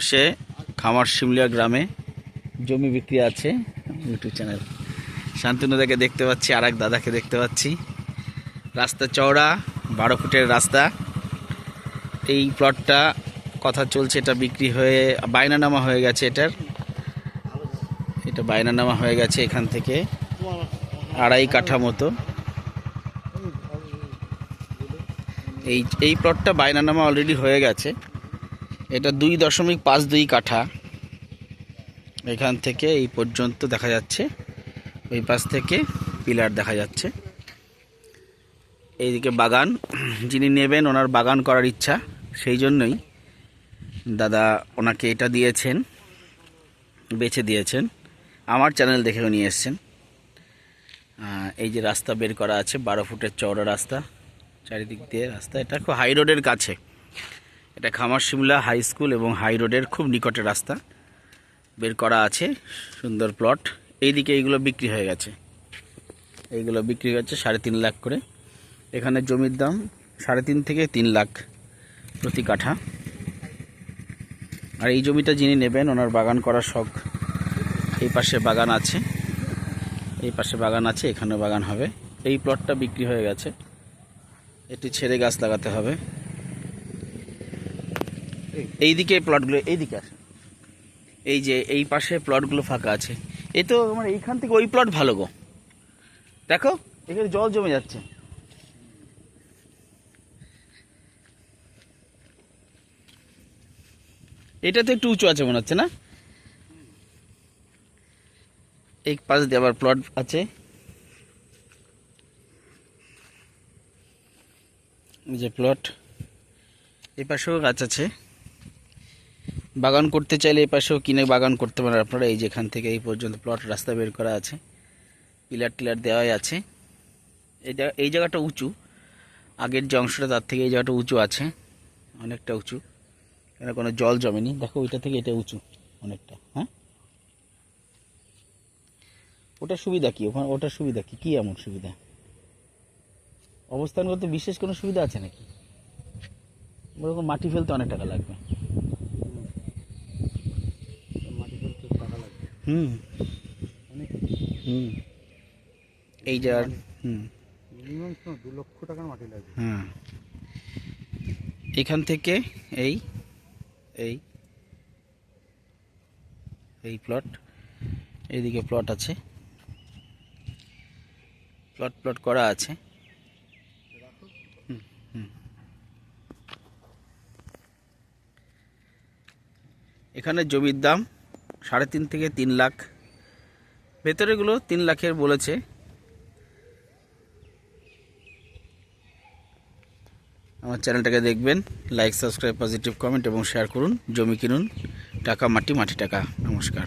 সে খামার শিমলিয়া গ্রামে জমি বিক্রি আছে ইউটিউব চ্যানেল শান্তনুদাকে দেখতে পাচ্ছি আর এক দাদাকে দেখতে পাচ্ছি। রাস্তা চওড়া, বারো ফুটের রাস্তা। এই প্লটটা কথা চলছে, এটা বিক্রি হয়ে, বায়নানামা হয়ে গেছে এটার। এটা বায়নানামা হয়ে গেছে এখান থেকে, আড়াই কাঠা মতো। এই এই প্লটটা বায়নানামা অলরেডি হয়ে গেছে। এটা দুই দশমিক পাঁচ দুই কাঠা। এখান থেকে এই পর্যন্ত দেখা যাচ্ছে। ওই পাশ থেকে পিলার দেখা যাচ্ছে। এইদিকে বাগান, যিনি নেবেন ওনার বাগান করার ইচ্ছা, সেই জন্যই দাদা ওনাকে এটা দিয়েছেন, বেছে দিয়েছেন। আমার চ্যানেল দেখেও নিয়ে এসছেন। এই যে রাস্তা বের করা আছে, বারো ফুটের চওড়া রাস্তা, চারিদিক দিয়ে রাস্তা। এটা খুব হাই রোডের কাছে। এটা খামার শিমলা হাই স্কুল এবং হাই রোডের খুব নিকটে রাস্তা। বের করা আছে, সুন্দর প্লট। এইদিকে এইগুলো বিক্রি হয়ে গেছে। এইগুলো বিক্রি হয়ে গেছে সাড়ে তিন লাখ করে। এখানে জমির দাম সাড়ে তিন থেকে তিন লাখ প্রতি কাঠা। আর এই জমিটা যিনি নেবেন, ওনার বাগান করার শখ। এই পাশে বাগান আছে। এই পাশে বাগান আছে এখানে বাগান হবে। এই প্লটটা বিক্রি হয়ে গেছে। এটি ছেড়ে গাছ লাগাতে হবে। এইদিকে প্লটগুলো এইদিকে আসে এই যে এই পাশে প্লটগুলো ফাঁকা আছে। এই তো আমার এইখান থেকে ওই প্লট ভালো গো। দেখো, এখানে জল জমে যাচ্ছে। এটা তো একটু উঁচু আছে মনে হচ্ছে, না? এই পাশ দিয়ে আবার প্লট আছে। যে প্লট এই পাশেও গাছ আছে। বাগান করতে চাইলে এই পাশেও কিনে বাগান করতে পারেন আপনারা। এই যেখান থেকে এই পর্যন্ত প্লট রাস্তা বের করা আছে। পিলার টিলার দেওয়াই আছে। এটা, এই জায়গাটা উঁচু। আগের যে অংশটা, তার থেকে এই জায়গাটা উঁচু আছে। অনেকটা উঁচু। কেন, কোনো জল জমেনি। দেখো, ওইটা থেকে এটা উঁচু অনেকটা। হ্যাঁ? ওটার সুবিধা কি? ওখানে, ওটার সুবিধা কি? কী এমন সুবিধা? অবস্থান করতে বিশেষ কোনো সুবিধা আছে নাকি? ওরকম মাটি ফেলতে অনেক টাকা লাগবে। হুম। হুম। এই যার হুম। মিনিমাম দু লক্ষ টাকার মাটি লাগবে। হ্যাঁ। এখান থেকে এই এই এই প্লট এইদিকে প্লট আছে। প্লট প্লট করা আছে। হুম, হুম। এখানে জমির দাম সাড়ে তিন থেকে তিন লাখ। ভেতরেগুলো তিন লাখের বলেছে। আমার চ্যানেলটাকে দেখবেন লাইক সাবস্ক্রাইব পজিটিভ কমেন্ট এবং শেয়ার করুন। জমি কিনুন। টাকা মাটি মাটি টাকা। নমস্কার।